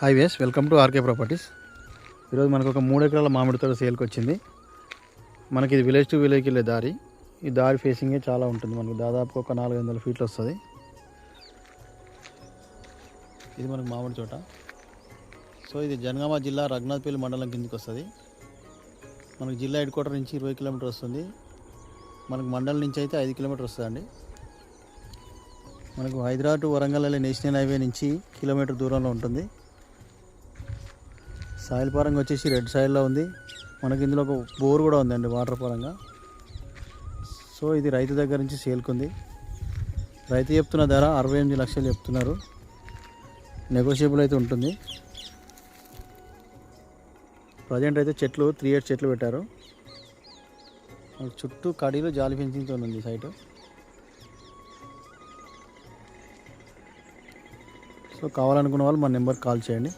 Hi వేస్ welcome to RK properties ఈరోజు మనకు ఒక మూడు ఎకరాల మామిడి తోట సేల్కి వచ్చింది. మనకి ఇది విలేజ్ టు విలేజ్కి వెళ్ళే దారి. ఈ దారి ఫేసింగే చాలా ఉంటుంది. మనకు దాదాపు ఒక నాలుగు వందల ఫీట్లు వస్తుంది. ఇది మనకు మామిడి తోట. సో ఇది జనగామ జిల్లా రఘునాథ్పల్లి మండలం కిందకి వస్తుంది. మనకు జిల్లా హెడ్ క్వార్టర్ నుంచి ఇరవై కిలోమీటర్ వస్తుంది. మనకు మండలం నుంచి అయితే ఐదు కిలోమీటర్ వస్తుందండి. మనకు హైదరాబాద్ వరంగల్ వెళ్ళే నేషనల్ హైవే నుంచి కిలోమీటర్ దూరంలో ఉంటుంది. సాయిల్ పరంగా వచ్చేసి రెడ్ సాయిల్లో ఉంది. మనకి ఇందులో ఒక బోర్ కూడా ఉందండి వాటర్ పరంగా. సో ఇది రైతు దగ్గర నుంచి సేల్కుంది. రైతు చెప్తున్న ధర అరవై ఎనిమిది లక్షలు చెప్తున్నారు. నెగోషియబుల్ అయితే ఉంటుంది. ప్రజెంట్ అయితే చెట్లు త్రీ ఇయర్స్ చెట్లు పెట్టారు. చుట్టూ కడీలు జాలి ఫెన్సింగ్తో ఉంది సైట్. సో కావాలనుకున్న వాళ్ళు మా నెంబర్కి కాల్ చేయండి.